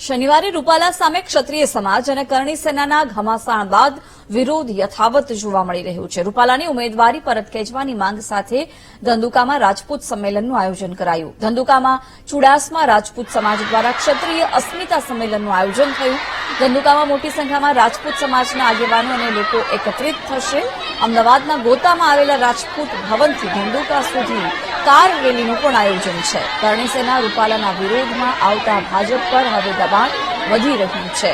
શનિવારે રૂપાલા સામે ક્ષત્રિય સમાજ અને કરણી સેનાના ઘમાસાણ બાદ વિરોધ યથાવત જોવા મળી રહ્યું છે. રૂપાલાની ઉમેદવારી પરત ખેંચવાની માંગ સાથે ધંધુકામાં રાજપૂત સંમેલનનું આયોજન કરાયું. ધંધુકામાં ચુડાસમા રાજપૂત સમાજ દ્વારા ક્ષત્રિય અસ્મિતા સંમેલનનું આયોજન થયું. ધંધુકામાં મોટી સંખ્યામાં રાજપૂત સમાજના આગેવાનો અને લોકો એકત્રિત થશે. અમદાવાદના ગોતામાં આવેલા રાજપૂત ભવનથી ધંધુકા સુધી કાર રેલીનું પણ આયોજન છે. કરણી સેના રૂપાલાના વિરોધમાં આવતા ભાજપ પર હવે દબાણ વધી રહ્યું છે.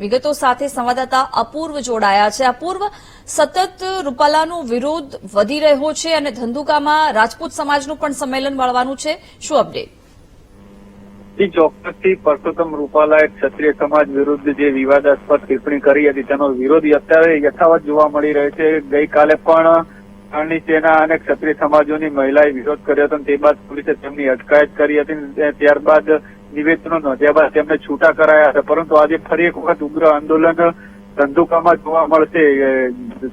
વિગતો સાથે સંવાદદાતા અપૂર્વ જોડાયા છે. અપૂર્વ, સતત રૂપાલાનો વિરોધ વધી રહ્યો છે અને ધંધુકામાં રાજપૂત સમાજનું પણ સંમેલન મળવાનું છે. શું અપડેટ? ચોક્કસથી પરસોત્તમ રૂપાલાએ ક્ષત્રિય સમાજ વિરુદ્ધ જે વિવાદાસ્પદ ટિપ્પણી કરી હતી, તેનો વિરોધ અત્યારે યથાવત જોવા મળી રહ્યો છે. ગઈકાલે પણ કરણી સેના અને ક્ષત્રિય સમાજોની મહિલાએ વિરોધ કર્યો હતો તે બાદ પોલીસે તેમની અટકાયત કરી હતી ત્યારબાદ નિવેદનો નોંધ્યા બાદ તેમને છૂટા કરાયા હતા. પરંતુ આજે ફરી એક વખત ઉગ્ર આંદોલન ધંધુકામાં જોવા મળશે.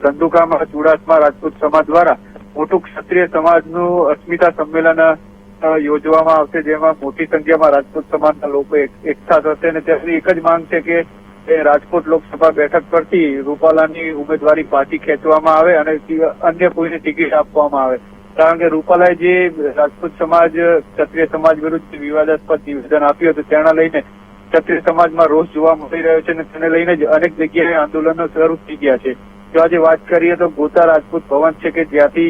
ધંધુકામાં ચુડાસમા રાજપૂત સમાજ દ્વારા મોટું ક્ષત્રિય સમાજનું અસ્મિતા સંમેલન યોજવામાં આવશે, જેમાં મોટી સંખ્યામાં રાજપૂત સમાજના લોકો એકઠા થશે. અને તેમની એક જ માંગ છે કે રાજકોટ લોકસભા બેઠક પરથી રૂપાલાની ઉમેદવારી પાછી ખેંચવામાં આવે અને અન્ય કોઈને ટિકિટ આપવામાં આવે. કારણ કે રૂપાલાએ જે રાજપૂત સમાજ, ક્ષત્રિય સમાજ વિરુદ્ધ વિવાદાસ્પદ નિવેદન આપ્યું હતું, તેના લઈને ક્ષત્રિય સમાજમાં રોષ જોવા મળી રહ્યો છે અને તેને લઈને જ અનેક જગ્યાએ આંદોલનો શરૂ થઈ ગયા છે. જો આજે વાત કરીએ તો ગોતા રાજપૂત ભવન છે કે જ્યાંથી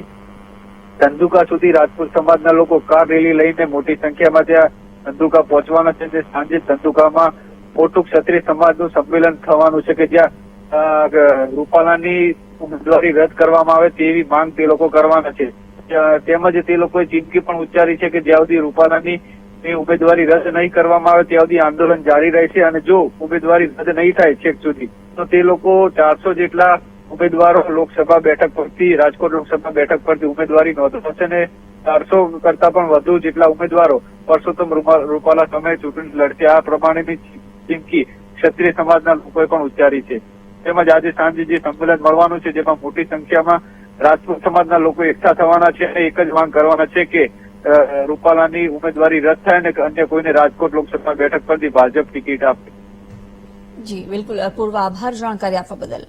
ધંધુકા સુધી રાજપૂત સમાજના લોકો કાર રેલી લઈને મોટી સંખ્યામાં ત્યાં ધંધુકા પહોંચવાના છે તે સાંજે ધંધુકામાં મોટું ક્ષત્રિય સમાજનું સંમેલન થવાનું છે કે જ્યાં રૂપાલાની ઉમેદવારી રદ કરવામાં આવે તેવી માંગ તે લોકો કરવાના છે. તેમજ તે લોકોએ ચીમકી પણ ઉચ્ચારી છે કે જ્યાં સુધી રૂપાલાની ઉમેદવારી રદ નહીં કરવામાં આવે ત્યાં સુધી આંદોલન જારી રહેશે અને જો ઉમેદવારી રદ નહીં થાય છેક સુધી, તો તે લોકો ચારસો જેટલા ઉમેદવારો લોકસભા બેઠક પરથી, રાજકોટ લોકસભા બેઠક પરથી ઉમેદવારી નોંધાવશે ને ચારસો કરતા પણ વધુ જેટલા ઉમેદવારો પરસોત્તમ રૂપા- રૂપાલા સામે ચૂંટણી લડશે. આ પ્રમાણેની ચીમકી ક્ષત્રિય સમાજના લોકોએ પણ ઉચ્ચારી છે. તેમજ આજે સાંજે જે સંમેલન મળવાનું છે, જેમાં મોટી સંખ્યામાં રાજપૂત સમાજના લોકો એકઠા થવાના છે અને એક જ માંગ કરવાના છે કે રૂપાલાની ઉમેદવારી રદ થાય અને અન્ય કોઈને રાજકોટ લોકસભા બેઠક પરથી ભાજપ ટિકિટ આપે. જી, બિલકુલ. અપૂર્વ આભાર જાણકારી આપવા બદલ.